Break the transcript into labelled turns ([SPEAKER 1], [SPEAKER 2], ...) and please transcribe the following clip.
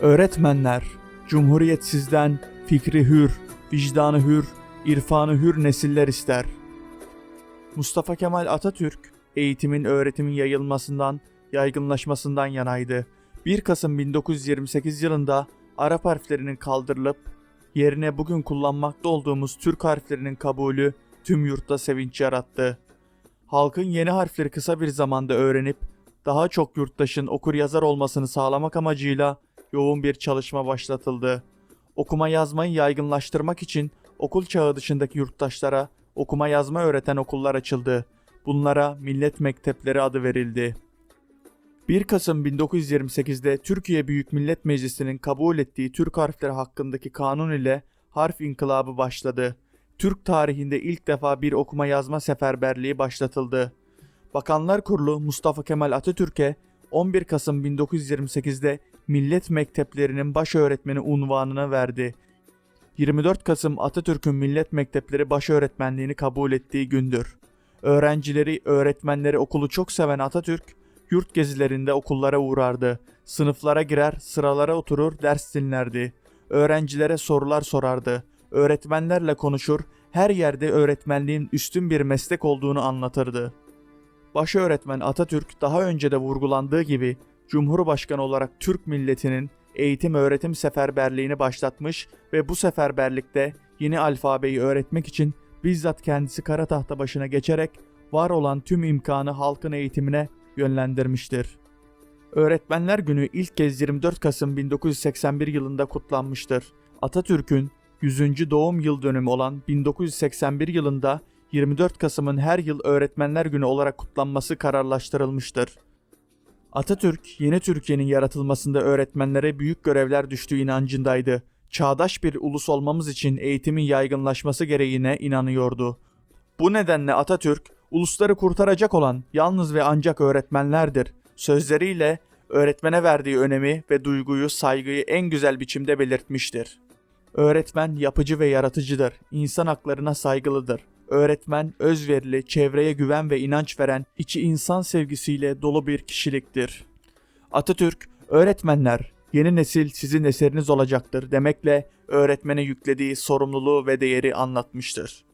[SPEAKER 1] Öğretmenler, Cumhuriyet sizden fikri hür, vicdanı hür, irfanı hür nesiller ister. Mustafa Kemal Atatürk, eğitimin öğretimin yayılmasından, yaygınlaşmasından yanaydı. 1 Kasım 1928 yılında Arap harflerinin kaldırılıp yerine bugün kullanmakta olduğumuz Türk harflerinin kabulü tüm yurtta sevinç yarattı. Halkın yeni harfleri kısa bir zamanda öğrenip daha çok yurttaşın okur yazar olmasını sağlamak amacıyla yoğun bir çalışma başlatıldı. Okuma yazmayı yaygınlaştırmak için okul çağı dışındaki yurttaşlara okuma yazma öğreten okullar açıldı. Bunlara millet mektepleri adı verildi. 1 Kasım 1928'de Türkiye Büyük Millet Meclisi'nin kabul ettiği Türk harfleri hakkındaki kanun ile harf inkılabı başladı. Türk tarihinde ilk defa bir okuma yazma seferberliği başlatıldı. Bakanlar Kurulu Mustafa Kemal Atatürk'e 11 Kasım 1928'de millet mekteplerinin baş öğretmeni unvanını verdi. 24 Kasım Atatürk'ün millet mektepleri baş öğretmenliğini kabul ettiği gündür. Öğrencileri, öğretmenleri okulu çok seven Atatürk, yurt gezilerinde okullara uğrardı. Sınıflara girer, sıralara oturur, ders dinlerdi. Öğrencilere sorular sorardı. Öğretmenlerle konuşur, her yerde öğretmenliğin üstün bir meslek olduğunu anlatırdı. Baş öğretmen Atatürk daha önce de vurgulandığı gibi Cumhurbaşkanı olarak Türk milletinin eğitim öğretim seferberliğini başlatmış ve bu seferberlikte yeni alfabeyi öğretmek için bizzat kendisi kara tahta başına geçerek var olan tüm imkanı halkın eğitimine yönlendirmiştir. Öğretmenler Günü ilk kez 24 Kasım 1981 yılında kutlanmıştır. Atatürk'ün 100. doğum yıl dönümü olan 1981 yılında 24 Kasım'ın her yıl Öğretmenler Günü olarak kutlanması kararlaştırılmıştır. Atatürk, yeni Türkiye'nin yaratılmasında öğretmenlere büyük görevler düştüğü inancındaydı. Çağdaş bir ulus olmamız için eğitimin yaygınlaşması gereğine inanıyordu. Bu nedenle Atatürk, ulusları kurtaracak olan yalnız ve ancak öğretmenlerdir. Sözleriyle öğretmene verdiği önemi ve duyguyu, saygıyı en güzel biçimde belirtmiştir. Öğretmen yapıcı ve yaratıcıdır. İnsan haklarına saygılıdır. Öğretmen özverili, çevreye güven ve inanç veren, içi insan sevgisiyle dolu bir kişiliktir. Atatürk, öğretmenler, yeni nesil sizin eseriniz olacaktır demekle öğretmene yüklediği sorumluluğu ve değeri anlatmıştır.